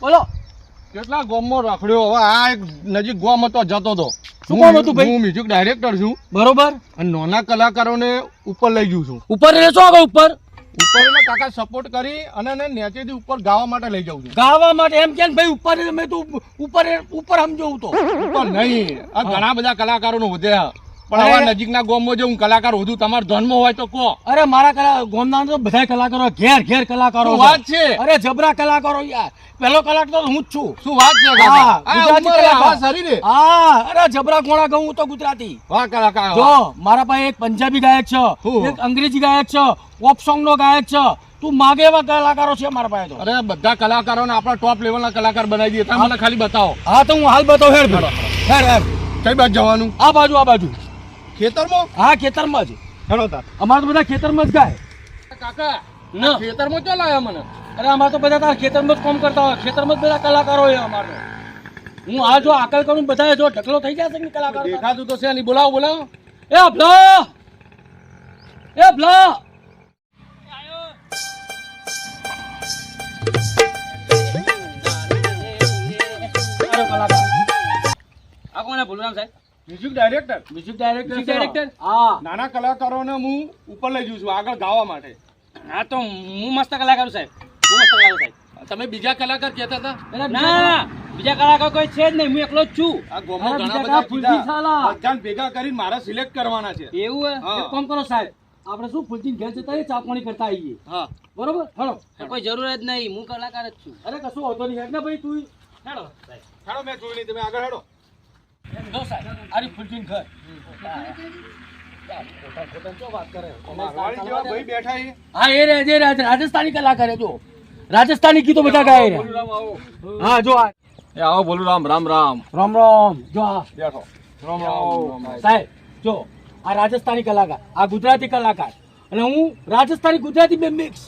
બોલો. કેટલા ગામમાં રખડ્યો? હવે આ એક નજીક ગોમ હતો જતો હતો. શું હું- હતું ભાઈ? હું મ્યુઝિક ડાયરેક્ટર છું. બરોબર. અને નાના કલાકારોને ઉપર લઈ ગયું છું. ઉપર એટલે શું આગળ ઉપર? ઉપર એટલે કાકા સપોર્ટ કરી અને એને નીચેથી ઉપર ગાવા માટે લઈ જાઉં છું. ગાવા માટે એમ કે ભાઈ ઉપર મેં તું ઉપર ઉપર સમજો તો. ઉપર નહીં. આ ઘણા બધા કલાકારોનો વધ્યા. પણ. આવા નજીકના ગામમાં જો હું કલાકાર વધુ તમારા ધનમાં હોય તો કહો. અરે મારા ગોમના તો બધા કલાકારો ઘેર ઘેર કલાકારો વાત છે? અરે જબરા કલાકારો યાર. પેલો કલાક તો હું જ છું. શું વાત છે હા, ગુજરાતી કલાકાર. આવા શરીરે હા અરે જબરા કોણા કહું હું તો ગુજરાતી. વાહ કલાકાર જો મારા પાસે એક પંજાબી ગાયક છે? એક અંગ્રેજી ગાયક છે પોપ સોંગ નો ગાયક છે. તું માગે એવા કલાકારો છે મારા પાસે તો. અરે બધા કલાકારોને આપણા ટોપ લેવલના કલાકાર બનાવી દઈએ. તમે મને ખાલી બતાવો. હા તો હું હાલ બતાવું. ભાઈ. હેડ હેડ. કઈ બાજુ જવાનું? આ બાજુ આ બાજુ. ખેતરમાં? હા ખેતરમાં જ. હેડો તાર. અમારે તો બધા ખેતરમાં જ ગાય. કાકા ના. ખેતરમાં ચો લાયા મને? અરે અમારે તો બધા તારા ખેતરમાં જ કામ કરતા હોય. ખેતરમાં જ બધા કલાકારો હોય અમારે તો. હું આ જો આકલ કરું બધા જો ઢકલો થઈ ગયા છે ને કલાકારો? દેખાતું તો છે નહીં બોલાવો બોલાવો. એ અભલો! એ કલાકાર. આ કોને ભૂલરામ સાહેબ? Music director music director music director હા. નાના કલાકારોને હું ઉપર લઈ જઉં છું આગળ ગાવા માટે. હા તો હું મસ્ત કલાકાર સાહેબ. હું મસ્ત કલાકાર સાહેબ. તમે બીજા કલાકાર કહેતા હતા? ના. બીજા કલાકાર કોઈ છે જ નહીં હું એકલો જ છું. આ ગામમાં ઘણા બધા ફૂલજી સાલા? બધાને ભેગા કરીને મારે સિલેક્ટ કરવાના છે. એવું હે? કોમ કરો સાહેબ આપણે શું ફૂલજી ઘેર જતા એ ચાપણી કરતા આવીએ. હા. બરોબર? હેડો. કોઈ જરૂર જ નહીં હું કલાકાર જ છું. અરે કશું હોતો નહીં. હેડ ને ભાઈ તું. હેડો. હેડો મેં જોઈ નહીં તમે આગળ હેડો. જો સાહેબ આરી ફૂલજી ઘર. ખોટા ખોટા શું વાત કરે મારવાડી જેવા ભાઈ બેઠા છે હા એ રે રાજસ્થાની કલાકાર હે જો. રાજસ્થાની ગીતો બધા ગાય હા જો આ. એ આવો બોલું રામ રામ. રામ રામ. જો બેઠો. રામ રામ. સાહેબ જો આ રાજસ્થાની કલાકાર આ ગુજરાતી કલાકાર. અને હું રાજસ્થાની ગુજરાતી બે મિક્સ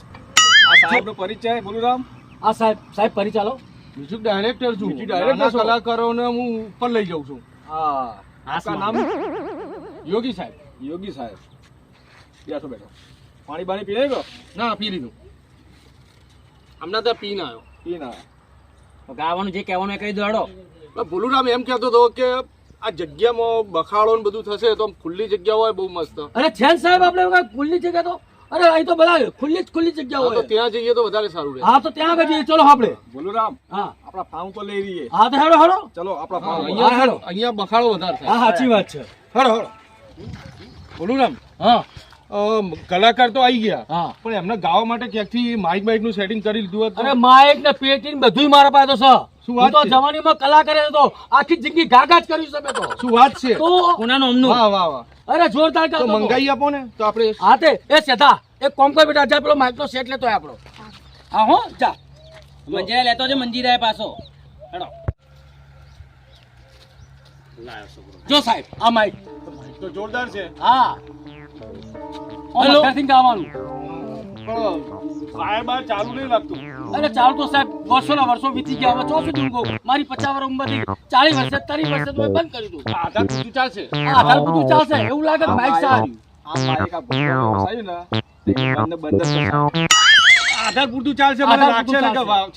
આ સાહેબનો પરિચય બોલુરામ આ સાહેબ સાહેબ પરિચાલો મ્યુઝિક ડાયરેક્ટર છું. છો? કલાકારોને હું ઉપર લઈ જાઉં છું. હા આપકા નામ? યોગી સાહેબ. યોગી સાહેબ. બેઠો બેઠો. પાણી બાણી પી ગયો ના પી લીધું. હમણાં તો ના આવ્યો. પીને આવ્યો. ગાવાનું જે કહેવાનું એ કહી દો ભૂલુરામ એમ કહેતો હતો કે આ જગ્યામાં બખાડો ને બધું થશે તો ખુલ્લી જગ્યા હોય બહુ મસ્ત. અરે છે સાહેબ આપણે ખુલ્લી જગ્યા તો અરે અહીં તો બધા ખુલ્લી જ ખુલ્લી જગ્યા હોય. ત્યાં જઈએ તો વધારે સારું રહે. હા તો ત્યાં આગળ જઈએ. ચલો આપણે. બોલુરામ હા. આપણા ફાર્મ તો લઈ રહીએ. હા તો હેડો હેડો. ચલો આપણા હા, ફાર્મ અહીંયા હેડો. અહીંયા બખાડો વધારે હા સાચી વાત છે. હેડો હેડો. બોલુરામ. હા. કલાકાર તો આવી ગયા. હા. પણ એમને ગાવા માટે ક્યાંકથી માઇક માઇકનું સેટિંગ કરી લીધું હતું? અરે માઇક ને પેટી ને બધું મારા પાસે તો છે. શું વાત તો જવાનીમાં કલાકાર હતો આખી જિંદગી ગાગા જ કર્યું છે મેં તો. શું વાત છે? તો કોનાનું અમનું? વાહ વાહ વાહ. અરે જોરદાર ગાતો. મંગાઈ આપો ને તો આપણે હા તે એ સેધા એક કોમ કર બેટા જા પેલો માઇક નો સેટ લેતો હોય આપણો. હા હો જા. મંજીરા લેતો છે મંજીરા પાછો. હેડો. જો સાહેબ આ માઇક તો જોરદાર છે. હા. હેલો. ગાવાનું. પણ ચાલુ નહીં લાગતું. અરે ચાલ તો સાહેબ વર્ષો ના વર્ષો વીતી ગયા. હવે ચોસું દૂર મારી પચાસ વર્ષ ઉંમરથી ચાલીસ વર્ષે ત્રીસ વર્ષે મેં બંધ કરી દઉં આધાર પૂરતું ચાલશે. આધાર બધું ચાલશે. એવું લાગે સારી. પૂરતું ચાલશે મને લાગશે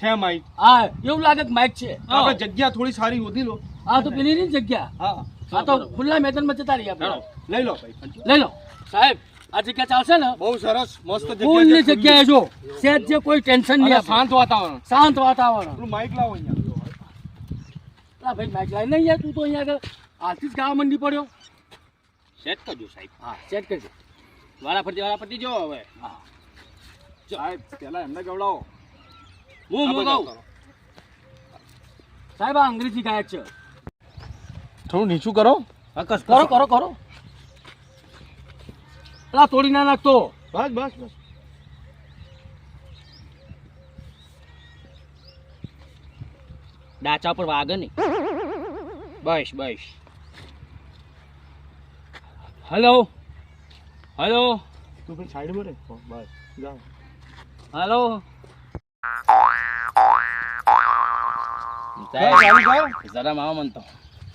છે માઇક હા એવું લાગે માઇક છે. આપણે જગ્યા થોડી સારી વધી લો. હા તો પેલી ની જગ્યા. હા. હા તો ખુલ્લા મેદાનમાં જતા રહીએ આપણે. લઈ લો લઈ લો. સાહેબ આ જગ્યા ચાલશે ને? બહુ સરસ મસ્ત ફૂલની જગ્યા છે, જગ્યાએ જો સેજ જે કોઈ ટેન્શન નહીં શાંત વાતાવરણ. શાંત વાતાવરણ. તું માઇક લાવો અહીંયા. ભાઈ માઇક લાઈ નહીં યાર તું તો અહીંયા આથી જ ગાવા મંડી પડ્યો. સેટ કરજો સાહેબ. હા સેટ કરજો. વાળા ફરતી વાળા ફરતી જો હવે. હા. સાહેબ પેલા એમને ગવડાવો. હું હું આ સાહેબ આ અંગ્રેજી ગાયક છે. થોડું નીચું કરો. કરો કરો કરો. અલા તોડી ના નાખતો. બસ બસ બસ. ડાચા પર વાગે નહીં. બસ બસ. હલો? હલો? તું ભાઈ સાઈડમાં રહે બસ. જાઓ. હલો? કર. માવા મન તો.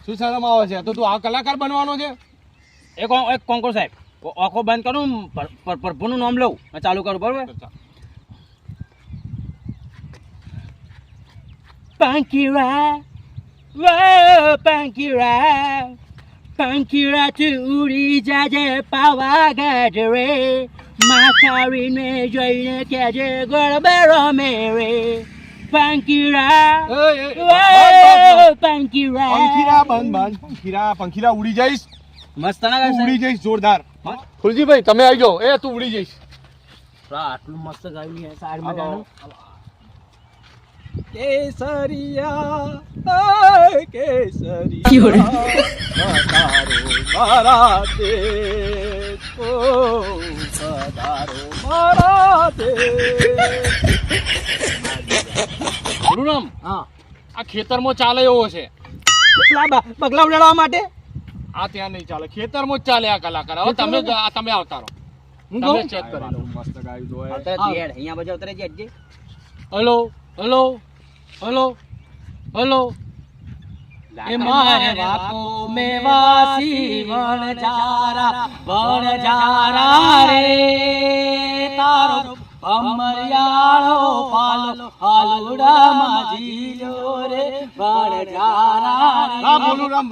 શું શરમ આવે છે? તો તું આ કલાકાર બનવાનો છે? એક એક કોણ સાહેબ. આંખો બંધ કરું પર- પર- પ્રભુનું નામ લઉં. અને ચાલુ કરું બરોબર? તું ઉડી જાજે પાવાગઢ રે. માથારીને જોઈને કહેજે ગરબે રમે રે પંખીરા. બંધ બંધ. પંખીરા પંખીરા ઉડી જઈશ મસ્ત ઉડી જઈશ જોરદાર? ફુલજીભાઈ તમે આવી જાઓ એ તું ઉડી જઈશ. આટલું મસ્ત ગાયું છે સાઈડમાં. જાનું કેસરિયા કેસરિયા મારા દે ઓ પધારો મારા દે ગુરુનામ હા. આ ખેતરમાં ચાલે એવો છે. બગલા ઉડાડવા માટે? આ ત્યાં નહીં ચાલે. ખેતરમાં જ ચાલે આ કલાકાર. હવે તમે તમે આવતા રહો. હું કહું? ચેક કરી લઉં મસ્ત ગાયું આવ. અહીંયા બાજુ ઉતરે હટજે. Hello hello hello hello. એ મારે બાપો મેવાસી વણ જારા વણ જારા રે. તારો અમરિયાળો પાલો હાલુડા માજી લો રે. વણ જારા બોલું રામ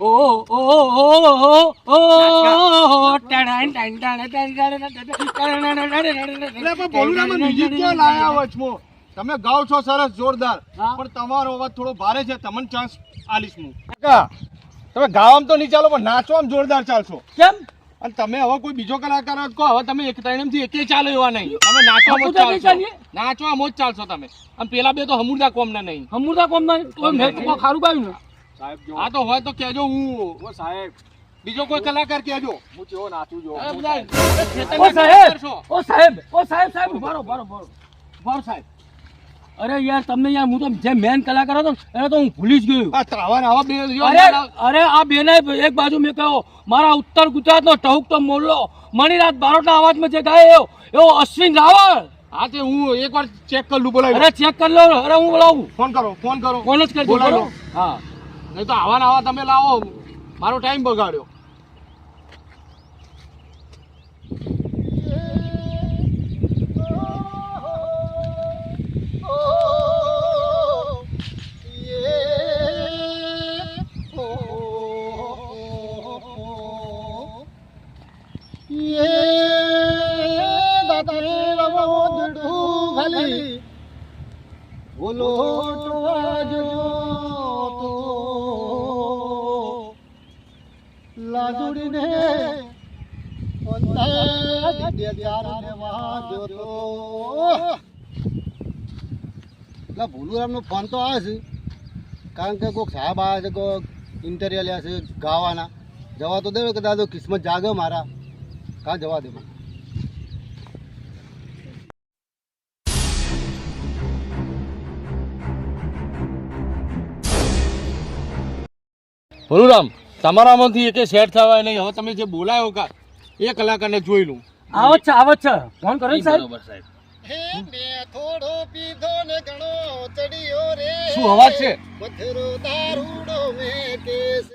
ઓ ઓ ઓ ઓ ઓ ટણ ટણ ટણ ટણ ટણ એટલે પણ બોલું રામ મ્યુઝિક ક્યાં લાયા વચમો તમે ગાઓ છો સરસ જોરદાર પણ તમારો અવાજ થોડો ભારે છે તમને ચાન્સ આલીશ હું તમે ગાવામાં તો નહીં ચાલો પણ નાચવામાં જોરદાર ચાલશો કેમ અને તમે હવે કોઈ બીજો કલાકાર જ કહો હવે તમે એક ત્રણેમથી એકે ચાલો એવા નહીં. તમે નાચવા મોજ ચાલશો. નાચવા મોજ ચાલશો તમે. અને પેલા બે તો હમુરદા કોમના નહીં. હમુરદા કોમ નહીં તો મેં તો ખારું ગાયું ને. હા તો હોય તો કહેજો હું. સાહેબ. બીજો કોઈ કલાકાર કહેજો. હું કેવો નાચું જો ઓ સાહેબ ઓ સાહેબ ઓ સાહેબ સાહેબ બરો બરો બરો બરો સાહેબ. અરે યાર તમને યાર હું તો જે મેન કલાકાર હતો એને તો હું ભૂલી જ ગયો. આવા બે અરે અરે આ બેને એક બાજુ મેં કહ્યો મારા ઉત્તર ગુજરાતનો ટહુક તો મોલ્લો મણિરાત બારોટના અવાજમાં જે ગાય એવો અશ્વિન રાવળ હા તે હું એકવાર ચેક કરી લઉં બોલાવી અરે ચેક કરી લો અરે હું બોલાવું. ફોન કરો ફોન કરો. ફોન જ કરજો બોલાવો હા. નહીં તો આવા ને આવા તમે લાવો મારો ટાઈમ બગાડ્યો. બોલો ટવાજો તો. લાજુડીને ભોલુરામનો ફોન તો આવે છે. કારણ કે કોઈક સાહેબ આવે છે કોઈક ઇન્ટરવ્યુ લે છે, ગાવાના. જવા તો દે કે દાદો, કિસ્મત જાગે મારા. કાં જવા દે મને? ભલુરામ તમારામાંથી એકે સેટ થવાય નહીં. હવે તમે જે બોલાયો કા એ કલાકારને જોઈ લઉં. આવો છે આવો છે. ફોન કરો સાહેબ. બરોબર સાહેબ. હે મેં થોડો પીધો ને ઘણો ચડ્યો રે. શું અવાજ છે? મથરો મેં કેસ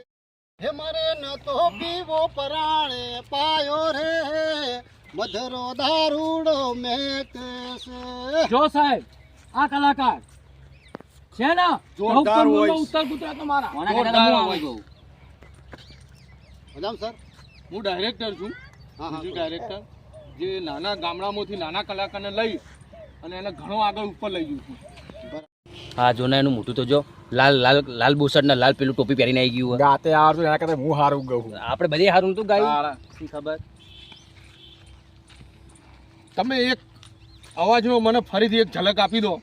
હે મારે ન તો પીવો પરાણે પાયો રે. મધરો દારૂડો મેં કેસ જો સાહેબ આ કલાકાર છે ને? જોરદાર voice. ઉત્તર ગુજરાત મારા. જોરદાર હોય. બહુ. મજામ સર? હું ડાયરેક્ટર છું. હા હા ડાયરેક્ટર જે નાના ગામડામાંથી નાના કલાકારને લઈ અને એને ઘણો આગળ ઉપર લઈ ગયું છું. હા જો ને એનું મોટું તો જો. લાલ લાલ લાલ ને લાલ પેલું ટોપી પહેરીને આવી ગયું રાતે હારું આવડતું એના કરતા હું હારું ગયું આપણે બધે હારું તો ગાયું? શું ખબર? તમે એક અવાજનો મને ફરીથી એક ઝલક આપી દો.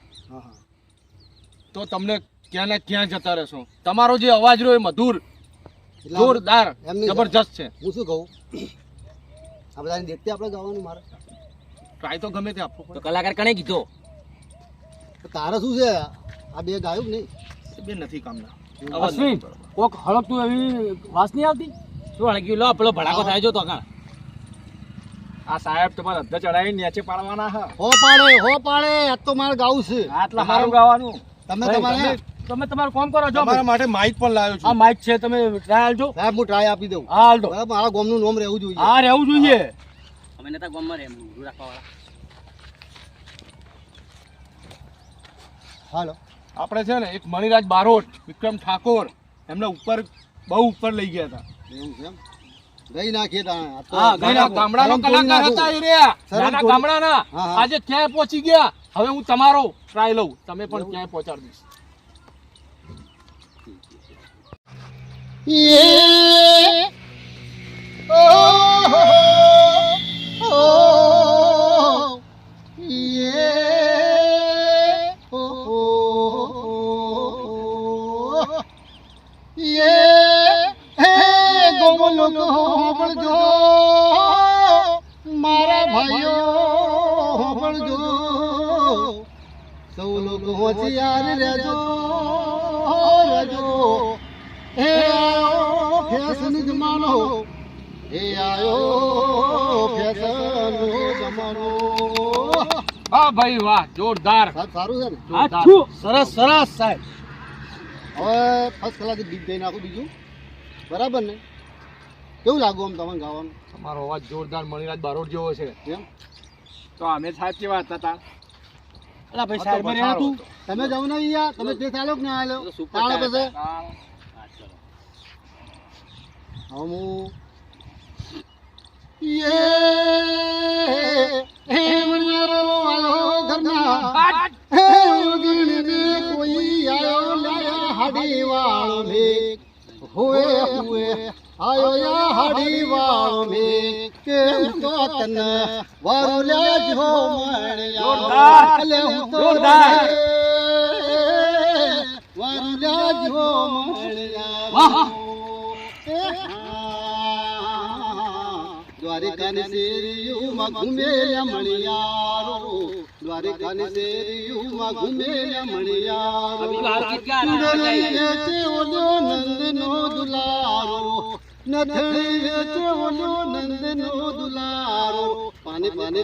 તો તમને ક્યાં ને ક્યાં જતા રહેશો? તમારો જે અવાજ રહ્યો એ મધુર જોરદાર જબરજસ્ત છે. હું શું કહું? આ બધાની દેખતે આપણે ગાવાનું મારે. ટ્રાય તો ગમે તે આપો તો કલાકાર કણે કીધો? તારે શું છે? આ બે ગાયું નહીં? બે નથી કામના. અશ્વિન કોક હળકતું એવી વાસ નહીં આવતી? શું હળગ્યું? લો પેલો ભડાકો થાય જો તો કાં આ સાહેબ તમારે અધ્ધા ચડાવી નીચે પાડવાના હો. પાડે હો પાડે આ તો મારે ગાવું છે. આટલા મારું ગાવાનું. તમે તમારે તમે તમે તમારું કામ કરો જો મારા માટે માઇક પણ લાવ્યો આ છું માઇક છે તમે ટ્રાય આલજો સાહેબ હું ટ્રાય આપી દઉં. હા આલજો બરાબર મારા ગામનું નામ રહેવું જોઈએ. હા રહેવું જોઈએ. અમે નતા ગામમાં રહે રાખવા વાળા હાલો. આપણે છે ને એક મણિરાજ બારોટ વિક્રમ ઠાકોર એમને ઉપર બહુ ઉપર લઈ ગયા હતા. એવું છે એમ? ગઈ. આ હા, ગઈ ગામડાનો કલાકાર હતા એ રહ્યા. સરમ નાના ગામડાના. આજે ક્યાં પહોંચી ગયા. હવે હું તમારો ટ્રાય લઉં. તમે પણ ક્યાંય પહોંચાડી દઈશ. યે ઓ ઓ યે ઓ યે હે ગોમલો ગોમળજો મારા ભાઈઓ હોબળજો સૌ લોકો હોશિયાર રહેજો રહેજો. હે આયો ફેશન જમાનો હે આયો ફેશન જમાનો. હા ભાઈ વાહ જોરદાર. સારું છે ને? જોરદાર. આછું. સરસ સરસ સાહેબ. હવે ફર્સ્ટ ક્લાસ ગીત દઈ નાખું બીજું. બરાબર ને? કેવું લાગુ આમ તમને ગાવાનું? તમારો અવાજ જોરદાર મણિરાજ બારોડ જેવો છે. કેમ? તો અમે સાચી વાત હતા. તા? અલા ભાઈ સાહેબ બસારો તું તમે જાવ ને અહીંયા તમે તે ચાલો કે ના આલો ટાયર પછી. હવે યે હે મનરો વાલો ઘરના હે ઉગીને કોઈ આયો લાયા હાડી વાળો મેઘ હોએ હોએ આયો યા હાડી વાળો મે કેમ તો તન વારુલ્યા જો મળ્યા જોરદાર. અલે હું તો જોરદાર. વારુલ્યા જો મળ્યા વાહ. દ્વારિકાની શેરીઓમાં ઘૂમેલા મણિયારો દ્વારિકાની શેરીઓમાં ઘૂમેલા મણિયારો નંદનો દુલારો નથણી ઓલ્યો નંદનો દુલારો પાને પાને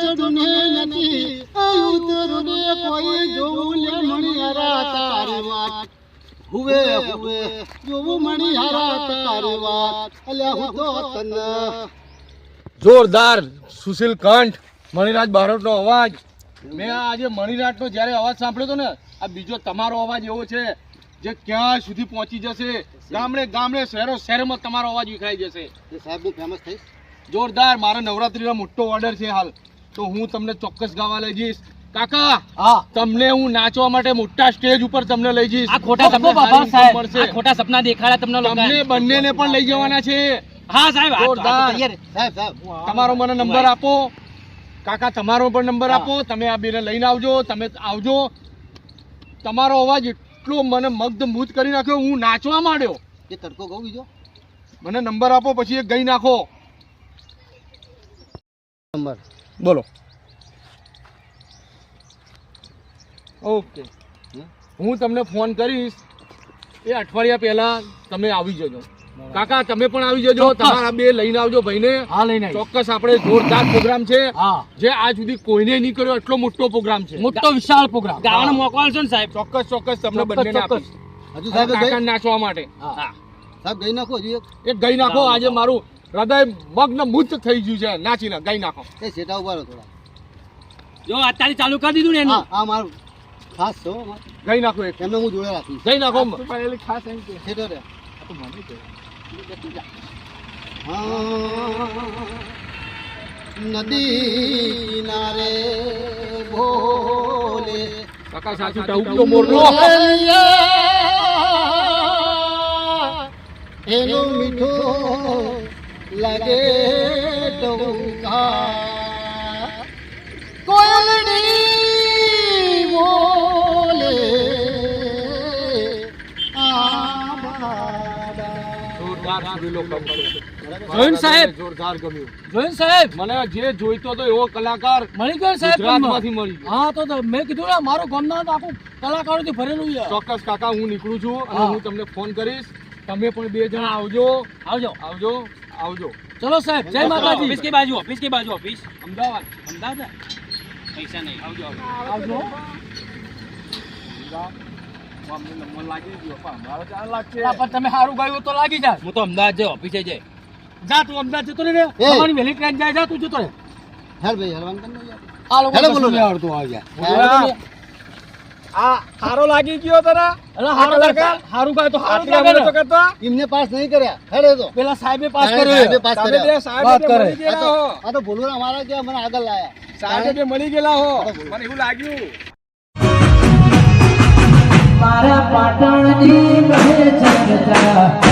ચડુને નથી લે મણિયારા તારી વાત હુવે હુવે જોવું મણિયારા તારી વાત અલ્યા જોરદાર સુશીલ કંઠ, મણિરાજ બારોટનો અવાજ મેં આજે મણિરાટનો જ્યારે અવાજ સાંભળ્યો હતો ને આ બીજો તમારો અવાજ એવો છે જે ક્યાં સુધી પહોંચી જશે? ગામડે ગામડે શહેરો શહેરમાં તમારો અવાજ વિખાઈ જશે. સાહેબ હું ફેમસ થઈશ. જોરદાર મારો નવરાત્રીનો મોટો ઓર્ડર છે હાલ. તો હું તમને ચોક્કસ ગાવા લઈ જઈશ. કાકા હા. તમને હું નાચવા માટે મોટા સ્ટેજ ઉપર તમને લઈ જઈશ. આ ખોટા સપના સાહેબ. આ ખોટા સપના દેખાડ્યા તમને. તમને બંનેને પણ લઈ જવાના છે. હા સાહેબ જોરદાર. સાહેબ સાહેબ તમારો મને નંબર આપો. કાકા તમારો પણ નંબર આપો. તમે આ બેને લઈને આવજો. તમે આવજો. તમારો અવાજ એટલો મને મગ્ધમૂત કરી નાખ્યો. હું નાચવા માંડ્યો. એ તડકો કહું બીજો? મને નંબર આપો પછી એક ગઈ નાખો. નંબર બોલો. ઓકે. હું તમને ફોન કરીશ. એ અઠવાડિયા પહેલાં તમે આવી જજો. કાકા તમે પણ આવી જજો. તમારા બે લઈને આવજો ભાઈને. હા લઈને ચોક્કસ આપણે જોરદાર પ્રોગ્રામ છે. જે આજ સુધી કોઈને નહીં કર્યો એટલો મોટો પ્રોગ્રામ છે. મોટો વિશાળ પ્રોગ્રામ. ગાવાનો મોકો ને સાહેબ? ચોક્કસ ચોક્કસ તમને બંને ચોક્કસ. હજુ સાહેબ નાચવા માટે. સાહેબ ગઈ નાખો હજુ એક. એક ગઈ નાખો. આજે મારું હૃદય મગ્ન મુક્ત થઈ ગયું છે. નાચીને ગઈ નાખો. એ સેટા ઊભા રહો થોડા. જો અત્યારે ચાલુ કરી દીધું ને એનું. હા મારું ખાસ છો ગઈ નાખો એક. એમને હું જોડે રાખીશ. ગઈ નાખો. સેટો રે. હા, નદી નારે ભોલે કાકા સાચું ટહુકતો મોરલો એનો મીઠો લાગે ટહુકા જોરદાર સુધી. જોઈન સાહેબ. જોરદાર ગમ્યું. જોઈન સાહેબ. મને જે જોઈતો હતો એવો કલાકાર મળી ગયો સાહેબ ગુજરાતમાંથી મળી ગયો. હા તો મેં કીધું ને મારું ગામના તો આખું કલાકારોથી ભરેલું છે. ચોક્કસ કાકા હું નીકળું છું અને હું. તમને ફોન કરીશ. તમે પણ બે જણા આવજો. આવજો. આવજો. આવજો. ચલો સાહેબ જય માતાજી. ઓફિસ કે બાજુ ઓફિસ કે બાજુ ઓફિસ. અમદાવાદ. અમદાવાદ? પૈસા નહીં. આવજો. આવજો. આવજો. પણ તમે સારું ગાયું તો લાગી જાય હું તો અમદાવાદ જઈ ઓફિસે જઈ. જા તું અમદાવાદ જતો રહે તમારી વહેલી ટ્રેન જાય જા તું જતો રહે. હેલ ભાઈ હેલવાન કર ને યાર. આ લોકો બોલો. આવડતું આવે યાર. આ હારો લાગી ગયો તને અરે હારું કલાકાર? હારું ગાય તો હારું આટલા તો કરતો? એમને પાસ નહીં કર્યા. હેડે તો. પેલા સાહેબે પાસ સાહેબે કર્યો. તમે કર્યા. બે સાહેબે વાત બે કરે. મળી આ હો. આ તો ભૂલું અમારા કે મને આગળ લાયા. સાહેબે મળી ગયેલા હો. મને એવું લાગ્યું મારા પાટણની કહે છે